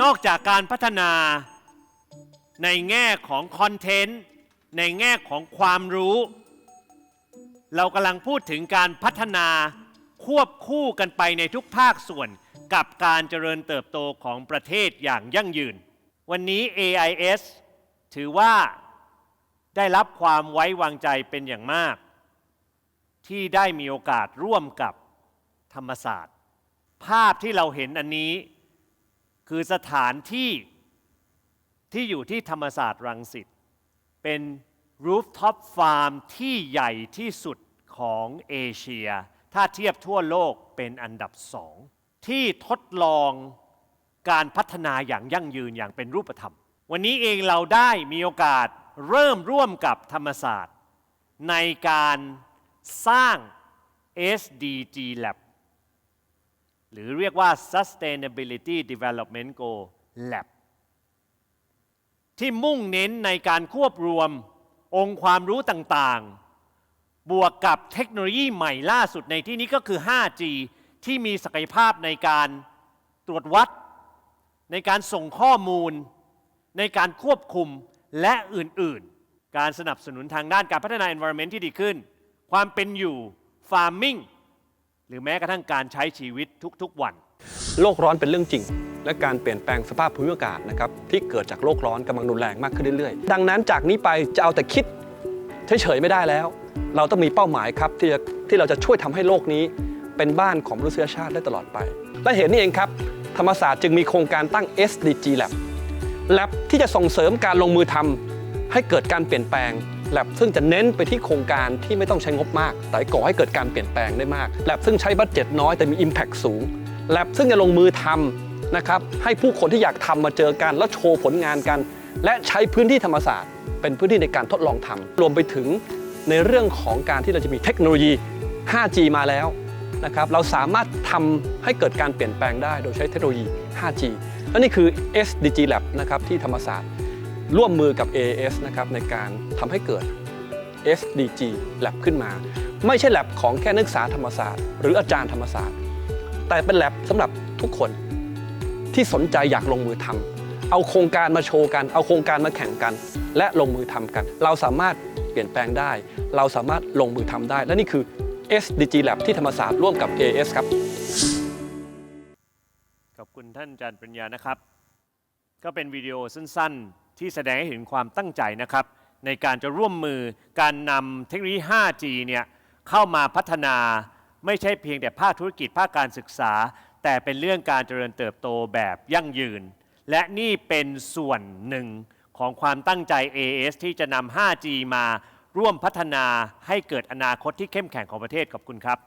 นอกจากการพัฒนาในแง่ของคอนเทนต์ ในแง่ของความรู้ เรากำลังพูดถึงการพัฒนาควบคู่กันไปในทุกภาคส่วนกับการเจริญเติบโตของประเทศอย่างยั่งยืน วันนี้ AIS ถือว่าได้รับความไว้วางใจเป็นอย่างมาก ที่ได้มีโอกาสร่วมกับธรรมศาสตร์ ภาพที่เราเห็นอันนี้คือสถานที่ที่อยู่ที่ธรรมศาสตร์รังสิตเป็น rooftop farm ที่ใหญ่ที่สุดของเอเชีย ถ้าเทียบทั่วโลกเป็นอันดับสอง ที่ทดลองการพัฒนาอย่างยั่งยืนอย่างเป็นรูปธรรม วันนี้เองเราได้มีโอกาสเริ่มร่วมกับธรรมศาสตร์ ในการ สร้าง SDG Lab หรือเรียกว่า Sustainability Development Goal Lab ที่มุ่งเน้นในการควบรวมองค์ความรู้ต่างๆ บวกกับเทคโนโลยีใหม่ล่าสุดในที่นี้ก็คือ 5G ที่มีศักยภาพในการตรวจวัด ในการส่งข้อมูล ในการควบคุมและอื่นๆ การสนับสนุนทางด้านการพัฒนา environment ที่ดีขึ้น ความเป็นอยู่ farming หรือแม้กระทั่งการใช้ชีวิตทุกๆวัน โลกร้อนเป็นเรื่องจริง และการเปลี่ยนแปลงสภาพภูมิอากาศนะครับที่เกิดจากโลกร้อนกำลังรุนแรงมากขึ้นเรื่อยๆ ดังนั้นจากนี้ไปจะเอาแต่คิดเฉยๆไม่ได้แล้ว เราต้องมีเป้าหมายครับที่จะที่เราจะช่วยทำให้โลกนี้เป็นบ้านของมนุษยชาติได้ตลอดไป และเห็นนี่เองครับ ธรรมศาสตร์จึงมีโครงการตั้ง SDG Lab Lab ที่จะส่งเสริมการลงมือทำให้เกิดการเปลี่ยนแปลง Lab ซึ่งจะเน้นไปที่โครงการที่ไม่ต้องใช้งบมาก แต่ก่อให้เกิดการเปลี่ยนแปลงได้มาก Lab ซึ่งใช้บัตเจ็ตน้อยแต่มี Impact สูง Lab ซึ่งจะลงมือทำนะครับให้ผู้คนที่อยากทำมาเจอกันแล้วโชว์ผลงานกัน และใช้พื้นที่ธรรมศาสตร์ เป็นพื้นที่ในการทดลองทำรวมไปถึงในเรื่องของการที่เราจะมีเทคโนโลยี 5G มาแล้วนะครับเราสามารถทำให้เกิดการเปลี่ยนแปลงได้โดยใช้เทคโนโลยี 5G และนี่คือ SDG Lab นะครับที่ธรรมศาสตร์ ร่วมมือกับ AAS นะครับในการทำให้เกิด SDG Lab ขึ้นมา ไม่ใช่ Lab ของแค่นักศึกษาธรรมศาสตร์ หรืออาจารย์ธรรมศาสตร์ แต่เป็น Lab สำหรับทุกคนที่สนใจอยากลงมือทำเอาโครงการมาโชว์กัน เอาโครงการมาแข่งกัน และลงมือทำกัน เราสามารถเปลี่ยนแปลงได้ เราสามารถลงมือทำได้ และนี่คือ SDG Lab ที่ธรรมศาสตร์ร่วมกับ AAS ครับ ขอบคุณท่านอาจารย์ปริญญานะครับ ก็เป็นวิดีโอสั้นๆ ที่แสดงให้เห็นความตั้งใจนะครับ ในการจะร่วมมือการนำเทคโนโลยี 5G เนี่ยเข้ามาพัฒนาไม่ใช่เพียงแต่ภาคธุรกิจภาคการศึกษา แต่เป็นเรื่องการเจริญเติบโตแบบยั่งยืน และนี่เป็นส่วนหนึ่งของความตั้งใจ AS ที่จะนำ 5G มาร่วมพัฒนาให้เกิดอนาคตที่เข้มแข็งของประเทศขอบคุณครับ